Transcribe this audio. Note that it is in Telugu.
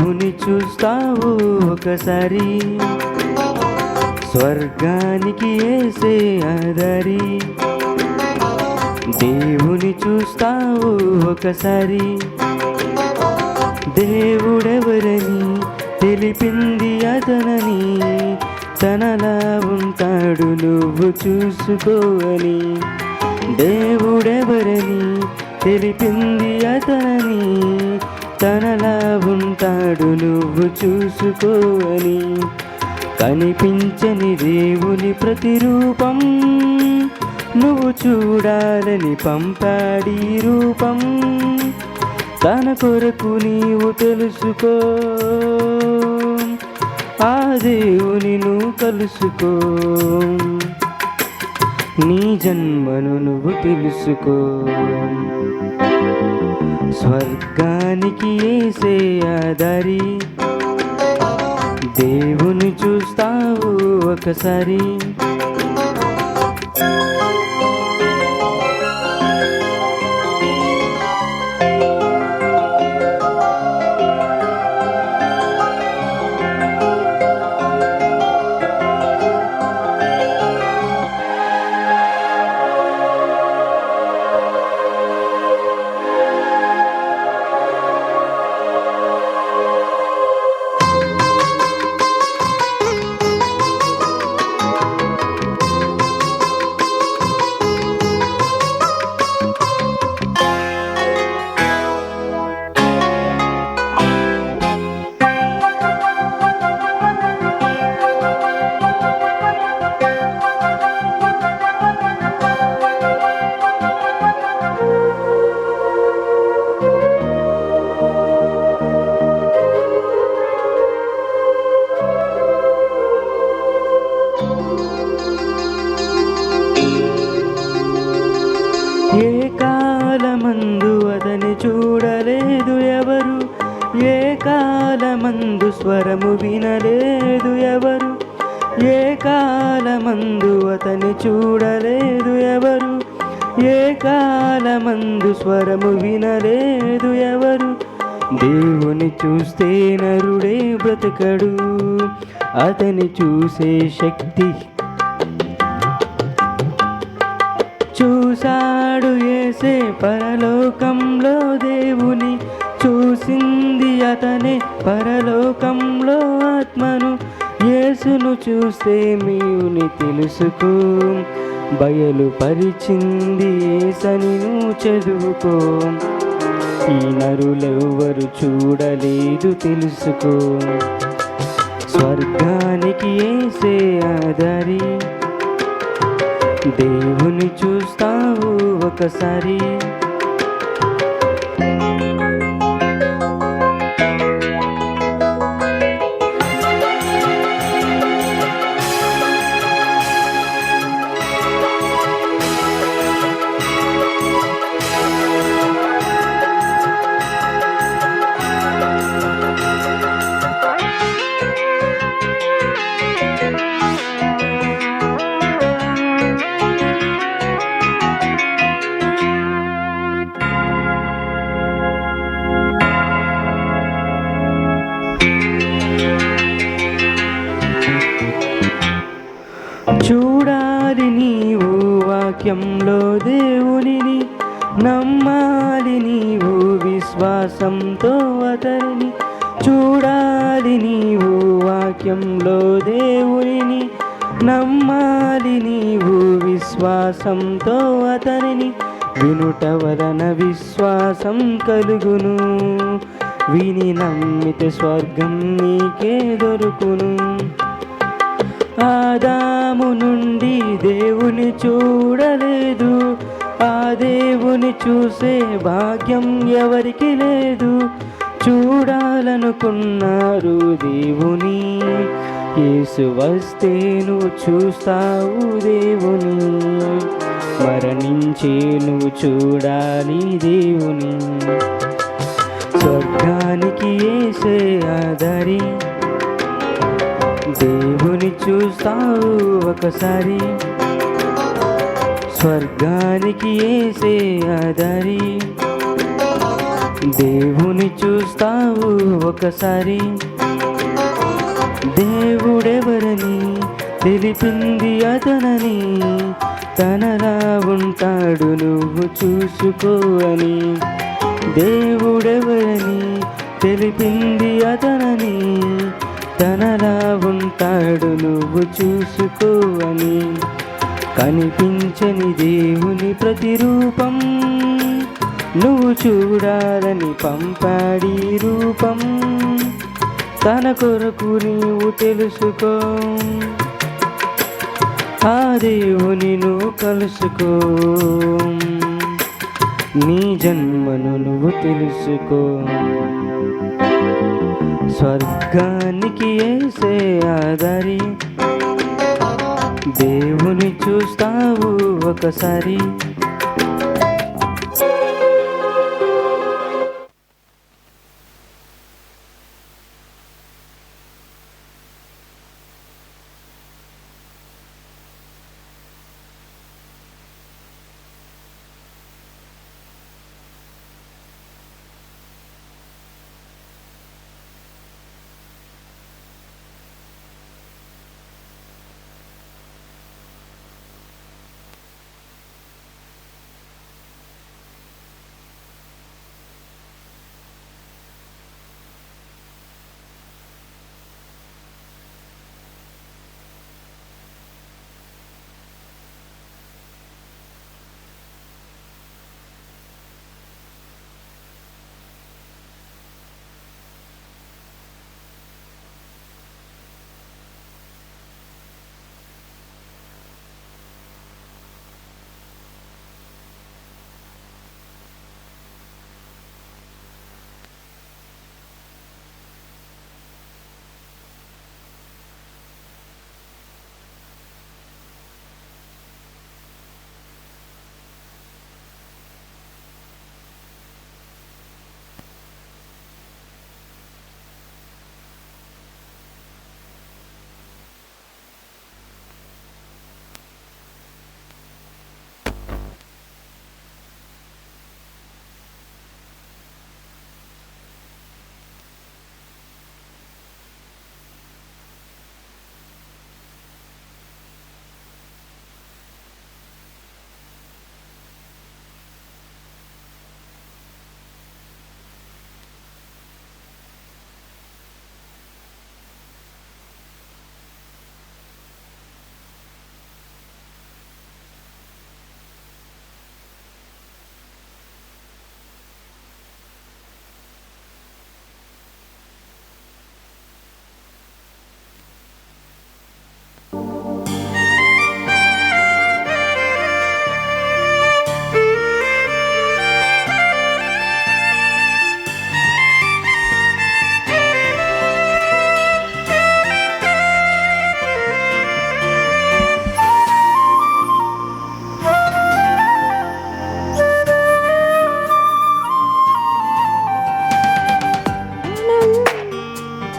దేవుని చూస్తావు ఒకసారి. స్వర్గానికి ఏసే అదరి దేవుని చూస్తావు ఒకసారి. దేవుడెవరని తెలిపింది అతనని. తనలా ఉంటాడు నువ్వు చూసుకోని దేవుడెవరని తెలిపింది అతనని. తనలా ఉంటాడు నువ్వు చూసుకోని కనిపించని దేవుని ప్రతిరూపం నువ్వు చూడాలని పంపాడి రూపం. తన కొరకు నీవు తెలుసుకో. ఆ దేవుని నువ్వు కలుసుకో. నీ జన్మను నువ్వు తెలుసుకో. స్వర్గానికి ఏసే ఆదారి దేవుని చూస్తావు ఒకసారి. నామము వినలేదు ఎవరు. ఏ కాలమందు అతని చూడలేదు ఎవరు. ఏ కాలమందు స్వరము వినలేదు ఎవరు. దేవుని చూస్తే నరుడే బ్రతకడు. అతని చూసే శక్తి చూశాడు ఏసే పరలోకంలో దేవుని. చూసింది అతనే పరలోకంలో ఆత్మను. యేసును చూస్తే మీవుని తెలుసుకో. బయలుపరిచింది ఏసని నువ్వు చదువుకో. ఈ నరులెవ్వరు చూడలేదు తెలుసుకో. స్వర్గానికి ఏసే ఆధారి దేవుని చూస్తావు ఒకసారి. వాక్యంలో దేవునిని నమ్మాలి నీవు విశ్వాసంతో అతనిని చూడాలి నీవు వాక్యంలో దేవునిని నమ్మాలి నీవు విశ్వాసంతో అతనిని వినుట వలన విశ్వాసం కలుగును. విని నమ్మితే స్వర్గం నీకే దొరుకును. ఆదాము నుండి దేవుని చూడలేదు. ఆ దేవుని చూసే భాగ్యం ఎవరికి లేదు. చూడాలనుకున్నారు దేవుని. యేసు వస్తేను చూస్తావు దేవుని. మరణించే నువ్వు చూడాలి దేవుని. స్వర్గానికి ఏసే ఆధారి దేవుని చూస్తావు ఒకసారి. స్వర్గానికి ఏసే ఆధారి. దేవుని చూస్తావు ఒకసారి. దేవుడెవరని తెలిపింది అతనని. తనలా ఉంటాడు నువ్వు చూసుకో అని. దేవుడెవరని తెలిపింది అతనని. తనలా ఉంటాడు నువ్వు చూసుకో అని కనిపించని దేవుని ప్రతిరూపం నువ్వు చూడాలని పంపాడి రూపం. తన కొరకు నీవు తెలుసుకో. ఆ దేవుని నువ్వు కలుసుకో. నీ జన్మను నువ్వు తెలుసుకో. స్వర్గానికి ఏసే ఆధారి దేవుని చూస్తావు ఒకసారి.